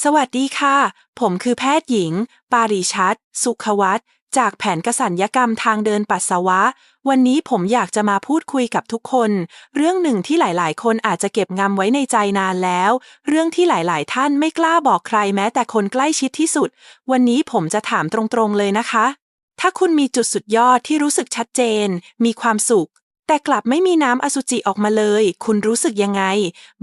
สวัสดีค่ะ ผมคือแพทย์หญิง ปาริชัด สุขวัตจากแผนกสัญญกรรมทางเดินปัสสาวะ วันนี้ผมอยากจะมาพูดคุยกับทุกคน เรื่องหนึ่งที่หลาย ๆ คนอาจจะเก็บงำไว้ในใจนานแล้ว เรื่องที่หลาย ๆ ท่านไม่กล้าบอกใครแม้แต่คนใกล้ชิดที่สุด วันนี้ผมจะถามตรง ๆ เลยนะคะ ถ้าคุณมีจุดสุดยอดที่รู้สึกชัดเจน มีความสุข แต่กลับไม่มีน้ำอสุจิออกมาเลย คุณรู้สึกยังไง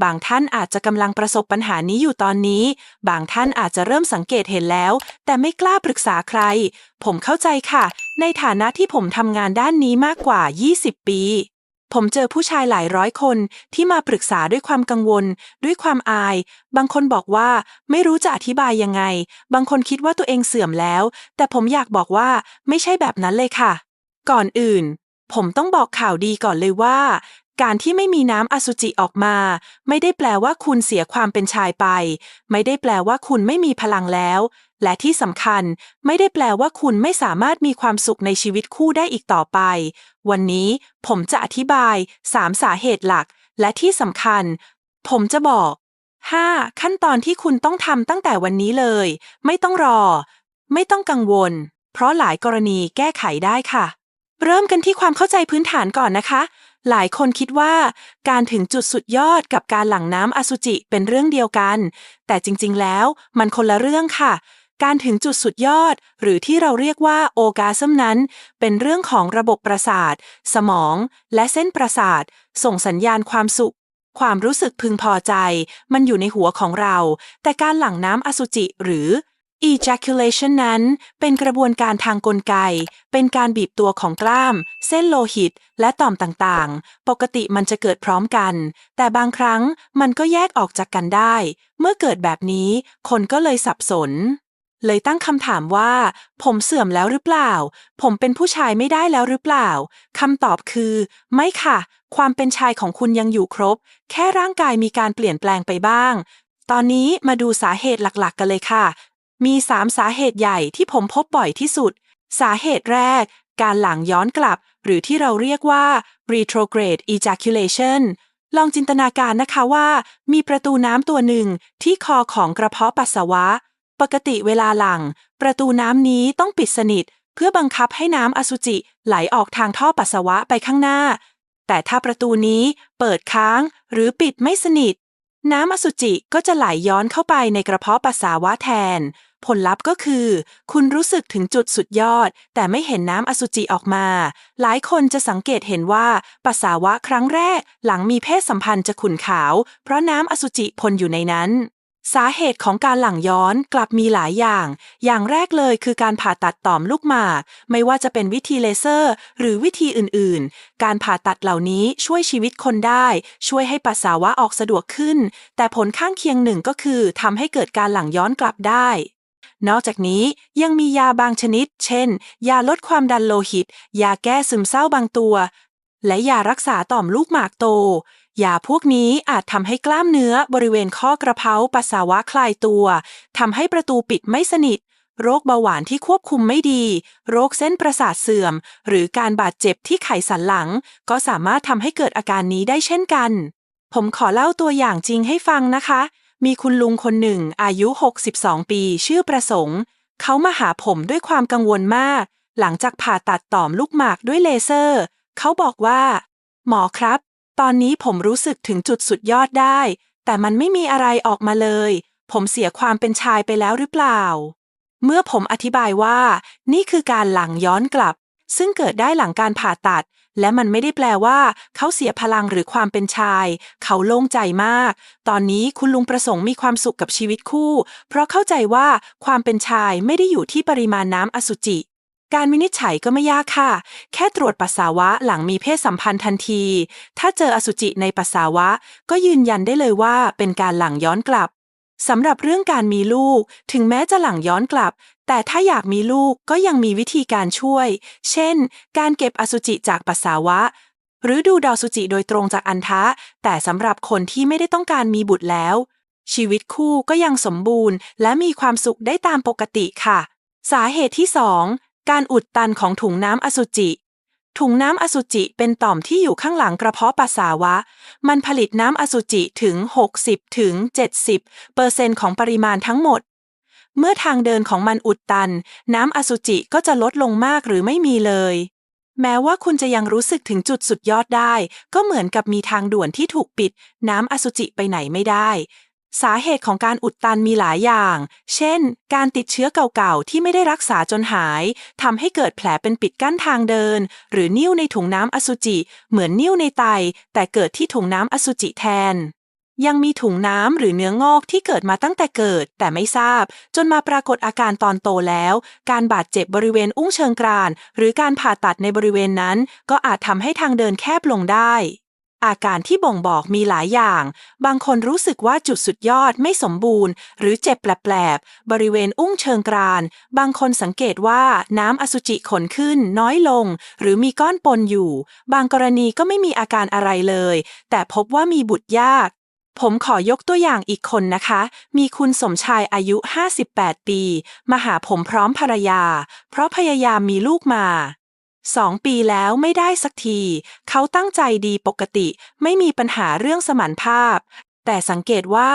บางท่านอาจจะกำลังประสบปัญหานี้อยู่ตอนนี้ บางท่านอาจจะเริ่มสังเกตเห็นแล้ว แต่ไม่กล้าปรึกษาใคร ผมเข้าใจค่ะ ในฐานะที่ผมทำงานด้านนี้มากกว่า 20 ปีผมเจอผู้ชายหลายร้อยคนที่มาปรึกษาด้วยความกังวล ด้วยความอาย บางคนบอกว่าไม่รู้จะอธิบายยังไง บางคนคิดว่าตัวเองเสื่อมแล้ว แต่ผมอยากบอกว่าไม่ใช่แบบนั้นเลยค่ะ ก่อนอื่น ผมต้องบอกข่าวดีก่อนเลยว่า การที่ไม่มีน้ำอสุจิออกมา ไม่ได้แปลว่าคุณเสียความเป็นชายไป ไม่ได้แปลว่าคุณไม่มีพลังแล้ว และที่สำคัญ ไม่ได้แปลว่าคุณไม่สามารถมีความสุขในชีวิตคู่ได้อีกต่อไป วันนี้ผมจะอธิบาย 3 สาเหตุหลัก และที่สำคัญ ผมจะบอก 5. ขั้นตอนที่คุณต้องทำตั้งแต่วันนี้เลย ไม่ต้องรอ ไม่ต้องกังวล เพราะหลายกรณีแก้ไขได้ค่ะ เริ่มกันที่ความเข้าใจพื้นฐานก่อนนะคะ หลายคนคิดว่า การถึงจุดสุดยอดกับการหลั่งน้ำอสุจิเป็นเรื่องเดียวกัน แต่จริงๆ แล้วมันคนละเรื่องค่ะ การถึงจุดสุดยอด หรือที่เราเรียกว่าโอกาซึมนั้น เป็นเรื่องของระบบประสาท สมอง และเส้นประสาท ส่งสัญญาณความสุขความรู้สึกพึงพอใจ มันอยู่ในหัวของเรา แต่การหลั่งน้ำอสุจิหรือ ejaculation นั้นเป็นกระบวนการทางกลไก เป็นการบีบตัวของกล้าม เส้นโลหิต และต่อมต่างๆ ปกติมันจะเกิดพร้อมกัน แต่บางครั้งมันก็แยกออกจากกันได้ เมื่อเกิดแบบนี้คนก็เลยสับสน เลยตั้งคำถามว่า ผมเสื่อมแล้วหรือเปล่า ผมเป็นผู้ชายไม่ได้แล้วหรือเปล่าคำตอบคือ ไม่ค่ะ ความเป็นชายของคุณยังอยู่ครบ แค่ร่างกายมีการเปลี่ยนแปลงไปบ้างตอนนี้มาดูสาเหตุหลักๆ กันเลยค่ะ มี3สาเหตุใหญ่ที่ผมพบบ่อยที่สุด สาเหตุแรก การหลังย้อนกลับ หรือที่เราเรียกว่า retrograde ejaculation ลองจินตนาการนะคะว่า มีประตูน้ำตัวหนึ่งที่คอของกระเพาะปัสสาวะ ปกติเวลาหลัง ประตูน้ำนี้ต้องปิดสนิท เพื่อบังคับให้น้ำอสุจิไหลออกทางท่อปัสสาวะไปข้างหน้า แต่ถ้าประตูนี้เปิดค้างหรือปิดไม่สนิท น้ำอสุจิก็จะไหลย้อนเข้าไปในกระเพาะปัสสาวะแทน ผลลัพธ์ก็คือ คุณรู้สึกถึงจุดสุดยอด แต่ไม่เห็นน้ำอสุจิออกมา หลายคนจะสังเกตเห็นว่าปัสสาวะครั้งแรก หลังมีเพศสัมพันธ์จะขุ่นขาว เพราะน้ำอสุจิพนอยู่ในนั้น สาเหตุของการหลั่งย้อนกลับมีหลายอย่าง อย่างแรกเลยคือการผ่าตัดต่อมลูกหมาก ไม่ว่าจะเป็นวิธีเลเซอร์ หรือวิธีอื่น ๆ การผ่าตัดเหล่านี้ช่วยชีวิตคนได้ ช่วยให้ปัสสาวะออกสะดวกขึ้น แต่ผลข้างเคียงหนึ่งก็คือทำให้เกิดการหลั่งย้อนกลับได้ นอกจากนี้ยังมียาบางชนิด เช่น ยาลดความดันโลหิต ยาแก้ซึมเศร้าบางตัว และยารักษาต่อมลูกหมากโต ยาพวกนี้อาจทำให้กล้ามเนื้อบริเวณข้อกระเพาปัสสาวะคลายตัวทำให้ประตูปิดไม่สนิท โรคเบาหวานที่ควบคุมไม่ดี โรคเส้นประสาทเสื่อม หรือการบาดเจ็บที่ไขสันหลัง ก็สามารถทำให้เกิดอาการนี้ได้เช่นกันผมขอเล่าตัวอย่างจริงให้ฟังนะคะ มีคุณลุงคนหนึ่ง อายุ 62 ปี ชื่อประสงค์ เขามาหาผมด้วยความกังวลมาก หลังจากผ่าตัดต่อมลูกหมากด้วยเลเซอร์ เขาบอกว่า หมอครับ ตอนนี้ผมรู้สึกถึงจุดสุดยอดได้ แต่มันไม่มีอะไรออกมาเลย ผมเสียความเป็นชายไปแล้วหรือเปล่า เมื่อผมอธิบายว่า นี่คือการหลังย้อนกลับ ซึ่งเกิดได้หลังการผ่าตัด และมันไม่ได้แปลว่า เขาเสียพลังหรือความเป็นชาย เขาโล่งใจมาก ตอนนี้คุณลุงประสงค์มีความสุขกับชีวิตคู่ เพราะเข้าใจว่าความเป็นชายไม่ได้อยู่ที่ปริมาณน้ำอสุจิการวินิจฉัยก็ไม่ยากค่ะ แค่ตรวจปัสสาวะหลังมีเพศสัมพันธ์ทันที ถ้าเจออสุจิในปัสสาวะ ก็ยืนยันได้เลยว่าเป็นการหลังย้อนกลับ สำหรับเรื่องการมีลูก ถึงแม้จะหลังย้อนกลับ แต่ถ้าอยากมีลูกก็ยังมีวิธีการช่วย เช่น การเก็บอสุจิจากปัสสาวะ หรือดูดอสุจิโดยตรงจากอันทะ แต่สำหรับคนที่ไม่ได้ต้องการมีบุตรแล้ว ชีวิตคู่ก็ยังสมบูรณ์ และมีความสุขได้ตามปกติค่ะ สาเหตุที่ 2 การอุดตันของถุงน้ำอสุจิ ถุงน้ำอสุจิเป็นต่อมที่อยู่ข้างหลังกระเพาะปัสสาวะ มันผลิตน้ำอสุจิถึง 60 ถึง 70 เปอร์เซ็นต์ของปริมาณทั้งหมด เมื่อทางเดินของมันอุดตัน น้ำอสุจิก็จะลดลงมากหรือไม่มีเลย แม้ว่าคุณจะยังรู้สึกถึงจุดสุดยอดได้ ก็เหมือนกับมีทางด่วนที่ถูกปิด น้ำอสุจิไปไหนไม่ได้ สาเหตุของการอุดตันมีหลายอย่าง เช่น การติดเชื้อเก่าๆ ที่ไม่ได้รักษาจนหายทำให้เกิดแผลเป็นปิดกั้นทางเดิน หรือนิ่วในถุงน้ำอสุจิ เหมือนนิ่วในไต แต่เกิดที่ถุงน้ำอสุจิแทน ยังมีถุงน้ำหรือเนื้องอกที่เกิดมาตั้งแต่เกิด แต่ไม่ทราบ จนมาปรากฏอาการตอนโตแล้ว การบาดเจ็บบริเวณอุ้งเชิงกราน หรือการผ่าตัดในบริเวณนั้น ก็อาจทำให้ทางเดินแคบลงได้ อาการที่บ่งบอกมีหลายอย่าง บางคนรู้สึกว่าจุดสุดยอดไม่สมบูรณ์ หรือเจ็บแปลบๆ บริเวณอุ้งเชิงกราน บางคนสังเกตว่าน้ำอสุจิขนขึ้น น้อยลง หรือมีก้อนปนอยู่ บางกรณีก็ไม่มีอาการอะไรเลย แต่พบว่ามีบุตรยาก ผมขอยกตัวอย่างอีกคนนะคะ มีคุณสมชายอายุ 58 ปี มาหาผมพร้อมภรรยา เพราะพยายามมีลูกมา สองปีแล้วไม่ได้สักที เขาตั้งใจดีปกติ ไม่มีปัญหาเรื่องสมานภาพ แต่สังเกตว่า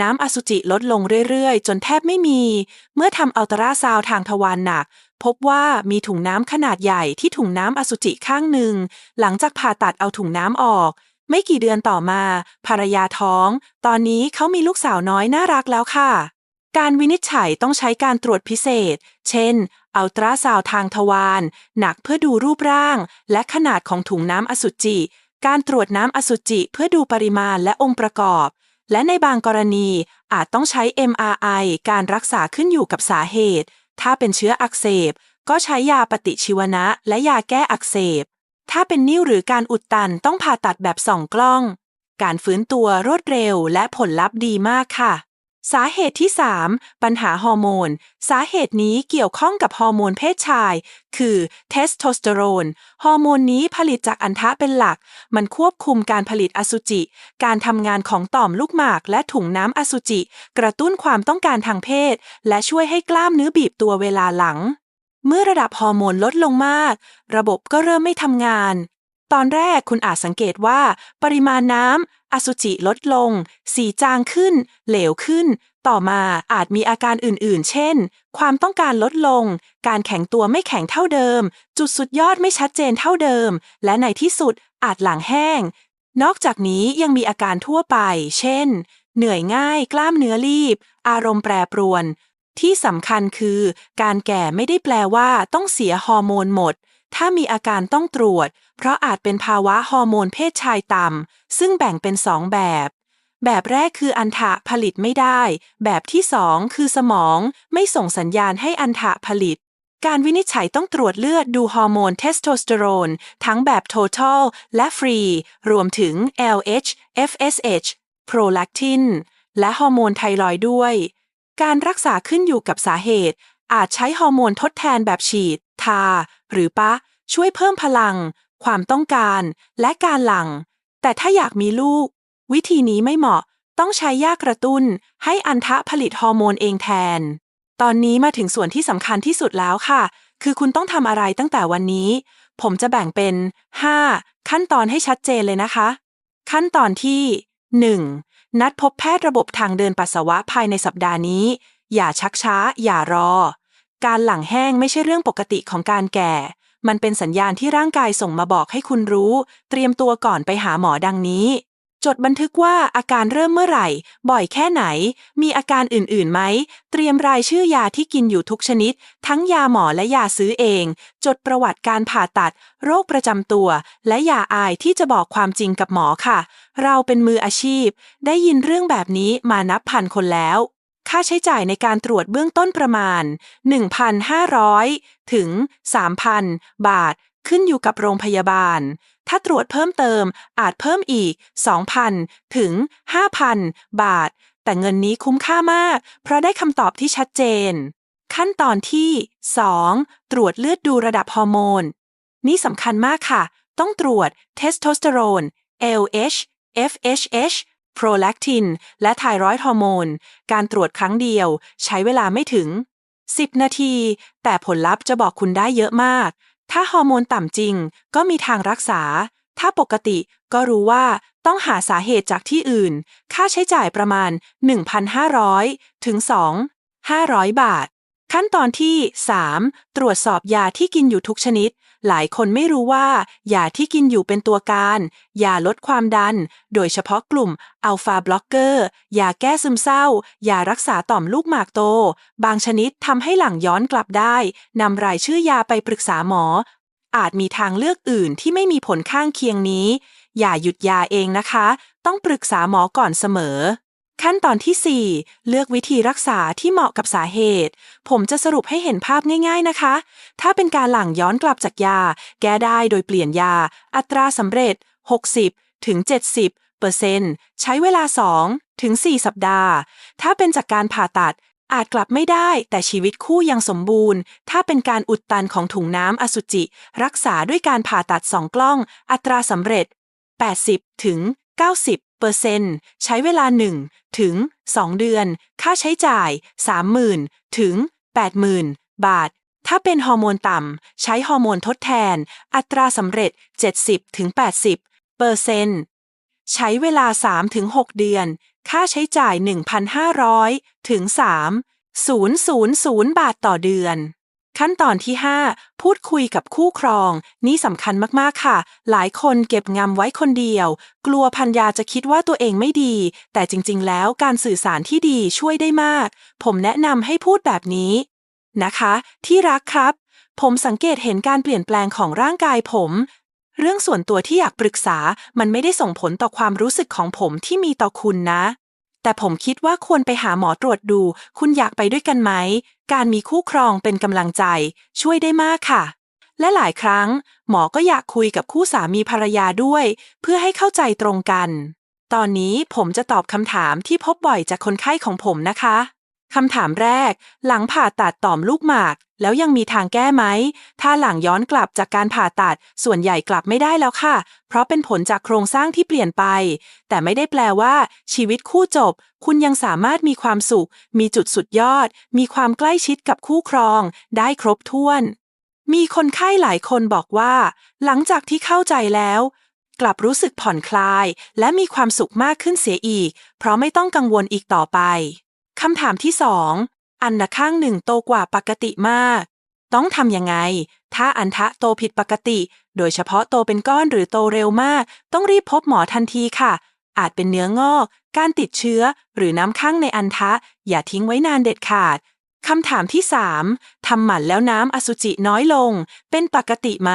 น้ำอสุจิลดลงเรื่อยๆ จนแทบไม่มี เมื่อทำอัลตราซาวทางทวารหนัก พบว่ามีถุงน้ำขนาดใหญ่ที่ถุงน้ำอสุจิข้างหนึ่ง หลังจากผ่าตัดเอาถุงน้ำออก ไม่กี่เดือนต่อมา ภรรยาท้อง ตอนนี้เขามีลูกสาวน้อยน่ารักแล้วค่ะ การวินิจฉัยต้องใช้การตรวจพิเศษ เช่น อัลตราซาวทางทวารหนักเพื่อดูรูปร่าง และขนาดของถุงน้ำอสุจิ การตรวจน้ำอสุจิเพื่อดูปริมาณและองค์ประกอบ และในบางกรณีอาจต้องใช้ MRI การรักษาขึ้นอยู่กับสาเหตุ ถ้าเป็นเชื้ออักเสบ ก็ใช้ยาปฏิชีวนะและยาแก้อักเสบ ถ้าเป็นนิ่วหรือการอุดตันต้องผ่าตัดแบบส่องกล้อง การฟื้นตัวรวดเร็วและผลลัพธ์ดีมากค่ะ สาเหตุที่ 3 ปัญหาฮอร์โมน สาเหตุนี้เกี่ยวข้องกับฮอร์โมนเพศชาย คือเทสโทสเตอโรน ฮอร์โมนนี้ผลิตจากอัณฑะเป็นหลัก มันควบคุมการผลิตอสุจิ การทำงานของต่อมลูกหมากและถุงน้ำอสุจิ กระตุ้นความต้องการทางเพศ และช่วยให้กล้ามเนื้อบีบตัวเวลาหลัง เมื่อระดับฮอร์โมนลดลงมาก ระบบก็เริ่มไม่ทำงาน ตอนแรกคุณอาจสังเกตว่า ปริมาณน้ำ อสุจิลดลง สีจางขึ้น เหลวขึ้น ต่อมาอาจมีอาการอื่นๆ เช่น ความต้องการลดลง การแข็งตัวไม่แข็งเท่าเดิม จุดสุดยอดไม่ชัดเจนเท่าเดิม และในที่สุดอาจหลังแห้ง นอกจากนี้ยังมีอาการทั่วไป เช่น เหนื่อยง่าย กล้ามเนื้อรีบ อารมณ์แปรปรวน ที่สำคัญคือ การแก่ไม่ได้แปลว่าต้องเสียฮอร์โมนหมด ถ้ามีอาการต้องตรวจ เพราะอาจเป็นภาวะฮอร์โมนเพศชายต่ำ ซึ่งแบ่งเป็นสองแบบ แบบแรกคืออันทะผลิตไม่ได้ แบบที่สองคือสมองไม่ส่งสัญญาณให้อันทะผลิต การวินิจฉัยต้องตรวจเลือดดูฮอร์โมนเทสโทสเตอโรน ทั้งแบบ total และฟรีรวมถึง LH FSH prolactin และฮอร์โมนไทรอยด้วย การรักษาขึ้นอยู่กับสาเหตุ อาจใช้ฮอร์โมนทดแทนแบบฉีด ทา หรือปะช่วยเพิ่มพลัง ความต้องการ และการหลั่งแต่ถ้าอยากมีลูก วิธีนี้ไม่เหมาะต้องใช้ยากระตุ้น ให้อันทะผลิตฮอร์โมนเองแทน ตอนนี้มาถึงส่วนที่สำคัญที่สุดแล้วค่ะ คือคุณต้องทำอะไรตั้งแต่วันนี้ ผมจะแบ่งเป็น 5 ขั้นตอนให้ชัดเจนเลยนะคะ ขั้นตอนที่ 1. นัดพบแพทย์ระบบทางเดินปัสสาวะภายในสัปดาห์นี้ อย่าชักช้า อย่ารอ การหลังแห้งไม่ใช่เรื่องปกติของการแก่ มันเป็นสัญญาณที่ร่างกายส่งมาบอกให้คุณรู้ เตรียมตัวก่อนไปหาหมอดังนี้ จดบันทึกว่าอาการเริ่มเมื่อไหร่ บ่อยแค่ไหน มีอาการอื่นๆไหม เตรียมรายชื่อยาที่กินอยู่ทุกชนิด ทั้งยาหมอและยาซื้อเอง จดประวัติการผ่าตัด โรคประจำตัว และยาอายที่จะบอกความจริงกับหมอค่ะ เราเป็นมืออาชีพ ได้ยินเรื่องแบบนี้มานับพันคนแล้ว ค่าใช้จ่ายในการตรวจเบื้องต้นประมาณ 1,500 ถึง 3,000 บาท ขึ้นอยู่กับโรงพยาบาล ถ้าตรวจเพิ่มเติมอาจเพิ่มอีก 2,000 ถึง 5,000 บาท แต่เงินนี้คุ้มค่ามาก เพราะได้คำตอบที่ชัดเจน ขั้นตอนที่ 2. ตรวจเลือดดูระดับฮอร์โมน นี่สำคัญมากค่ะ ต้องตรวจเทสโทสเตอโรน LH FSH prolactin และไทรอยด์ฮอร์โมน การตรวจครั้งเดียว ใช้เวลาไม่ถึง 10 นาที แต่ผลลัพธ์จะบอกคุณได้เยอะมาก ถ้าฮอร์โมนต่ำจริง ก็มีทางรักษา ถ้าปกติก็รู้ว่าต้องหาสาเหตุจากที่อื่น ค่าใช้จ่ายประมาณ 1,500 ถึง 2 500 บาท ขั้นตอนที่ 3. ตรวจสอบยาที่กินอยู่ทุกชนิด หลายคนไม่รู้ว่ายาที่กินอยู่เป็นตัวการยาลดความดัน โดยเฉพาะกลุ่มอัลฟาบล็อกเกอร์ยาแก้ซึมเศร้ายารักษาต่อมลูกหมากโต บางชนิดทำให้หลังย้อนกลับได้นำรายชื่อยาไปปรึกษาหมอ อาจมีทางเลือกอื่นที่ไม่มีผลข้างเคียงนี้ อย่าหยุดยาเองนะคะ ต้องปรึกษาหมอก่อนเสมอ ขั้นตอนที่ 4 เลือกวิธีรักษาที่เหมาะกับสาเหตุ ผมจะสรุปให้เห็นภาพง่าย ๆนะคะ ถ้าเป็นการหลั่งย้อนกลับจากยา แก้ได้โดยเปลี่ยนยา อัตราสำเร็จ 60 ถึง 70เปอร์เซ็นต์ใช้เวลา 2 ถึง 4 สัปดาห์ ถ้าเป็นจากการผ่าตัดอาจกลับไม่ได้แต่ชีวิตคู่ยังสมบูรณ์ ถ้าเป็นการอุดตันของถุงน้ำอสุจิ รักษาด้วยการผ่าตัดสองกล้อง อัตราสำเร็จ 80 ถึง 90 เซนต์ใช้เวลา 1 ถึง 2 เดือน ค่าใช้จ่าย 30,000 ถึง 80,000 บาท ถ้าเป็นฮอร์โมนต่ำ ใช้ฮอร์โมนทดแทน อัตราสำเร็จ 70ถึง80เปอร์เซ็นต์ใช้เวลา3ถึง6เดือน ค่าใช้จ่าย 1,500 ถึง 3 000 บาทต่อเดือน ขั้นตอนที่ 5 พูดคุยกับคู่ครอง นี่สำคัญมากๆค่ะ หลายคนเก็บงำไว้คนเดียว กลัวพันยาจะคิดว่าตัวเองไม่ดี แต่จริงๆ แล้วการสื่อสารที่ดีช่วยได้มาก ผมแนะนำให้พูดแบบนี้ นะคะ ที่รักครับ ผมสังเกตเห็นการเปลี่ยนแปลงของร่างกายผม เรื่องส่วนตัวที่อยากปรึกษามันไม่ได้ส่งผลต่อความรู้สึกของผมที่มีต่อคุณนะ แต่ผมคิดว่าควรไปหาหมอตรวจดู คุณอยากไปด้วยกันไหม การมีคู่ครองเป็นกำลังใจ ช่วยได้มากค่ะ และหลายครั้ง หมอก็อยากคุยกับคู่สามีภรรยาด้วย เพื่อให้เข้าใจตรงกัน ตอนนี้ผมจะตอบคำถามที่พบบ่อยจากคนไข้ของผมนะคะ คำถามแรก หลังผ่าตัดต่อมลูกหมาก แล้วยังมีทางแก้ไหม ถ้าหลังย้อนกลับจากการผ่าตัด ส่วนใหญ่กลับไม่ได้แล้วค่ะ เพราะเป็นผลจากโครงสร้างที่เปลี่ยนไป แต่ไม่ได้แปลว่า ชีวิตคู่จบ คุณยังสามารถมีความสุข มีจุดสุดยอด มีความใกล้ชิดกับคู่ครอง ได้ครบถ้วน มีคนไข้หลายคนบอกว่า หลังจากที่เข้าใจแล้วกลับรู้สึกผ่อนคลาย และมีความสุขมากขึ้นเสียอีก เพราะไม่ต้องกังวลอีกต่อไป คำถามที่สองอันนะข้างหนึ่งโตกว่าปกติมาก ต้องทำยังไง ถ้าอันทะโตผิดปกติ โดยเฉพาะโตเป็นก้อนหรือโตเร็วมาก ต้องรีบพบหมอทันทีค่ะ อาจเป็นเนื้องอก การติดเชื้อ หรือน้ำข้างในอันทะ อย่าทิ้งไว้นานเด็ดขาด คำถามที่ 3. ทำหมันแล้วน้ำอสุจิน้อยลง เป็นปกติไหม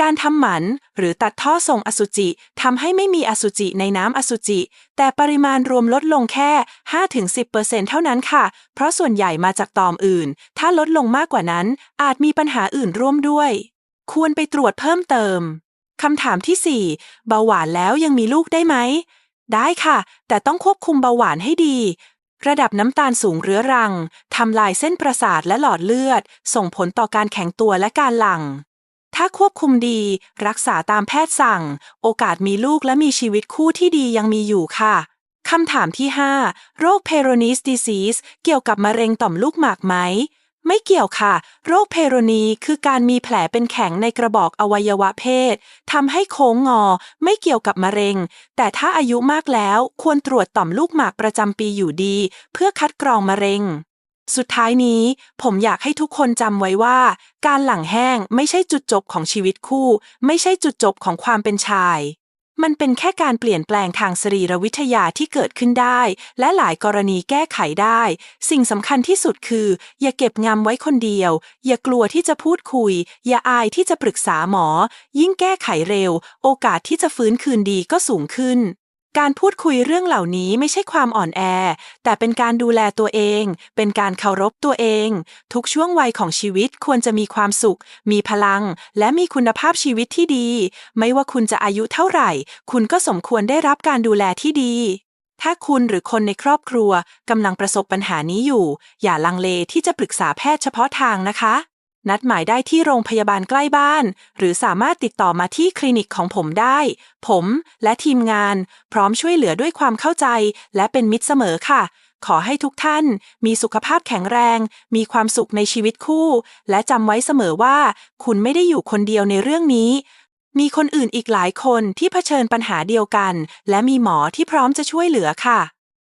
การทำหมันหรือตัดท่อส่งอสุจิทำให้ไม่มีอสุจิในน้ำอสุจิ แต่ปริมาณรวมลดลงแค่ 5-10%เท่านั้นค่ะ เพราะส่วนใหญ่มาจากตอมอื่น ถ้าลดลงมากกว่านั้น อาจมีปัญหาอื่นร่วมด้วย ควรไปตรวจเพิ่มเติม คำถามที่ 4 เบาหวานแล้วยังมีลูกได้ไหม ได้ค่ะ แต่ต้องควบคุมเบาหวานให้ดี ระดับน้ำตาลสูงเรื้อรังทำลายเส้นประสาทและหลอดเลือด ส่งผลต่อการแข็งตัวและการหลัง ถ้าควบคุมดี รักษาตามแพทย์สั่ง โอกาสมีลูกและมีชีวิตคู่ที่ดียังมีอยู่ค่ะ คำถามที่ 5 โรคเพโรนิสดีซีสเกี่ยวกับมะเร็งต่อมลูกหมากไหม ไม่เกี่ยวค่ะ โรคเพโรนีคือการมีแผลเป็นแข็งในกระบอกอวัยวะเพศทำให้โค้งงอ ไม่เกี่ยวกับมะเร็ง แต่ถ้าอายุมากแล้วควรตรวจต่อมลูกหมากประจำปีอยู่ดี เพื่อคัดกรองมะเร็ง สุดท้ายนี้ ผมอยากให้ทุกคนจำไว้ว่า การหลังแห้งไม่ใช่จุดจบของชีวิตคู่ ไม่ใช่จุดจบของความเป็นชาย มันเป็นแค่การเปลี่ยนแปลงทางสรีรวิทยาที่เกิดขึ้นได้ และหลายกรณีแก้ไขได้ สิ่งสำคัญที่สุดคือ อย่าเก็บงำไว้คนเดียว อย่ากลัวที่จะพูดคุย อย่าอายที่จะปรึกษาหมอ ยิ่งแก้ไขเร็ว โอกาสที่จะฟื้นคืนดีก็สูงขึ้น การพูดคุยเรื่องเหล่านี้ไม่ใช่ความอ่อนแอ แต่เป็นการดูแลตัวเอง เป็นการเคารพตัวเอง ทุกช่วงวัยของชีวิตควรจะมีความสุข มีพลัง และมีคุณภาพชีวิตที่ดี ไม่ว่าคุณจะอายุเท่าไหร่ คุณก็สมควรได้รับการดูแลที่ดีถ้าคุณหรือคนในครอบครัวกำลังประสบปัญหานี้อยู่ อย่าลังเลที่จะปรึกษาแพทย์เฉพาะทางนะคะ นัดหมายได้ที่โรงพยาบาลใกล้บ้าน หรือสามารถติดต่อมาที่คลินิกของผมได้ ผมและทีมงาน พร้อมช่วยเหลือด้วยความเข้าใจ และเป็นมิตรเสมอค่ะ ขอให้ทุกท่าน มีสุขภาพแข็งแรง มีความสุขในชีวิตคู่ และจำไว้เสมอว่า คุณไม่ได้อยู่คนเดียวในเรื่องนี้ มีคนอื่นอีกหลายคนที่เผชิญปัญหาเดียวกัน และมีหมอที่พร้อมจะช่วยเหลือค่ะ